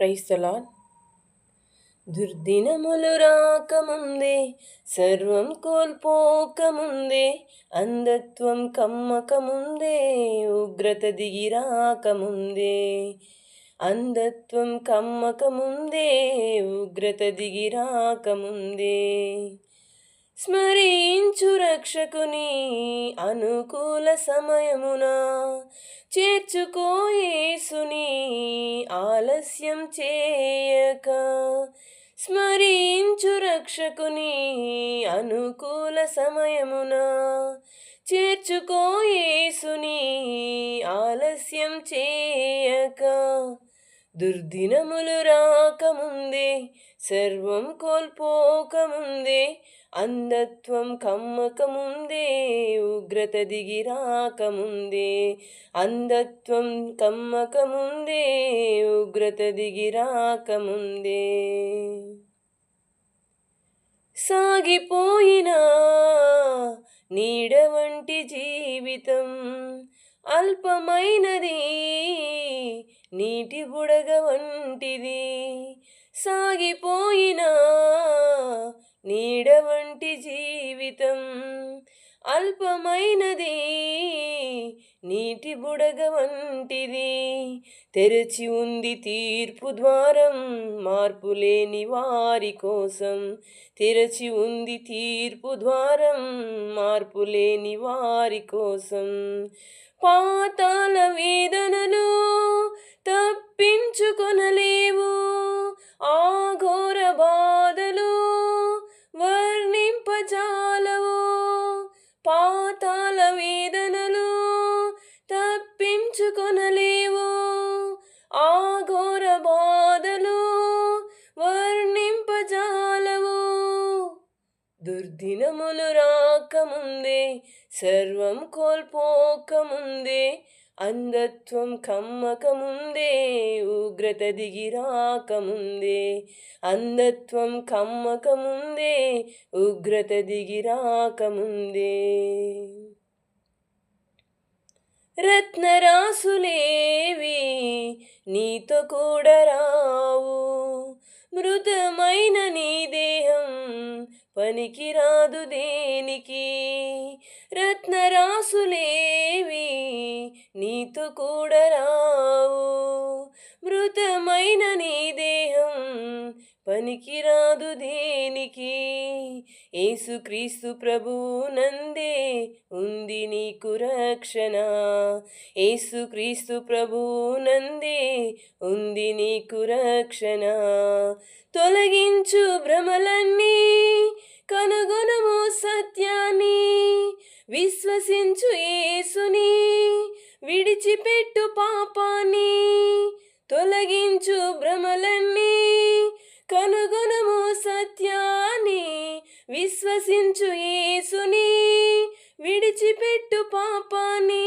క్రైస్తలా దుర్దినములు రాకముందే సర్వం కోల్పోకముందే అంధత్వం కమ్మకముందే ఉగ్రత దిగి రాకముందే అంధత్వం కమ్మకముందే ఉగ్రత దిగి రాకముందే స్మరించు రక్షకుని అనుకూల సమయమున. చేర్చుకోయేసుని ఆలస్యం చేయక. స్మరించు రక్షకుని అనుకూల సమయమున. చేర్చుకోయేసుని ఆలస్యం చేయక. దుర్దినములు రాకముందే సర్వం కోల్పోకముందే అంధత్వం కమ్మకముందే ఉగ్రత దిగి రాకముందే అంధత్వం కమ్మకముందే ఉగ్రత దిగి రాకముందే సాగిపోయిన నీడ వంటి జీవితం అల్పమైనది నీటి బుడగ వంటిది సాగిపోయిన నీడ వంటి జీవితం అల్పమైనది నీటి బుడగ వంటిది తెరచి ఉంది తీర్పు ద్వారం మార్పు లేని వారి కోసం తెరచి ఉంది తీర్పు ద్వారం మార్పు లేని వారి కోసం పాతాల వేదనలు తప్పించుకొనలేవు. ఆ ఘోర బాధలు వర్ణింపజాలవు. పాతాల వేదనలు తప్పించుకొనలేవు. ఆ ఘోర బాధలు వర్ణింపజాలవు. దుర్దినములు రాకముందే సర్వం కోల్పోకముందే అంధత్వం కమ్మకముందే ఉగ్రత దిగిరాకముందే అంధత్వం కమ్మకముందే ఉగ్రత దిగిరాకముందే రత్నరాసులేవి నీతో కూడా రావు. మృతమైన నీ దేహం పనికిరాదు దేనికి? రత్నరాసులే నీతో కూడా రావు. మృతమైన నీ దేహం పనికిరాదు దేనికి. ఏసుక్రీస్తు ప్రభు నందే ఉంది నీకు రక్షణ. ఏసుక్రీస్తు ప్రభు నందే ఉంది నీకు రక్షణ. తొలగించు భ్రమలన్నీ కనుగొనము సత్యాన్ని. విశ్వసించు యేసుని. విడిచిపెట్టు పాపాన్ని తొలగించు భ్రమలన్నీ కనుగొనము సత్యాన్ని విశ్వసించు యేసుని విడిచిపెట్టు పాపాన్ని.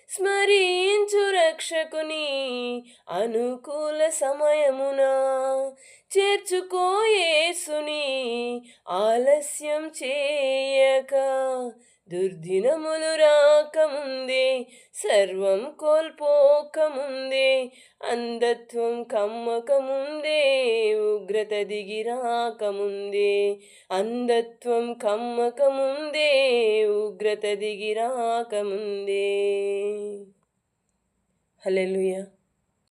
స్మరించు రక్షకుని అనుకూల సమయమున. చేర్చుకోయేసుని ఆలస్యం చేయక. దుర్దినములు రాకముందే సర్వం కోల్పోకముందే అంధత్వం కమ్మకముందే ఉగ్రత దిగి రాకముందే అంధత్వం కమ్మకముందే ఉగ్రత దిగి రాకముందే. హలెలుయా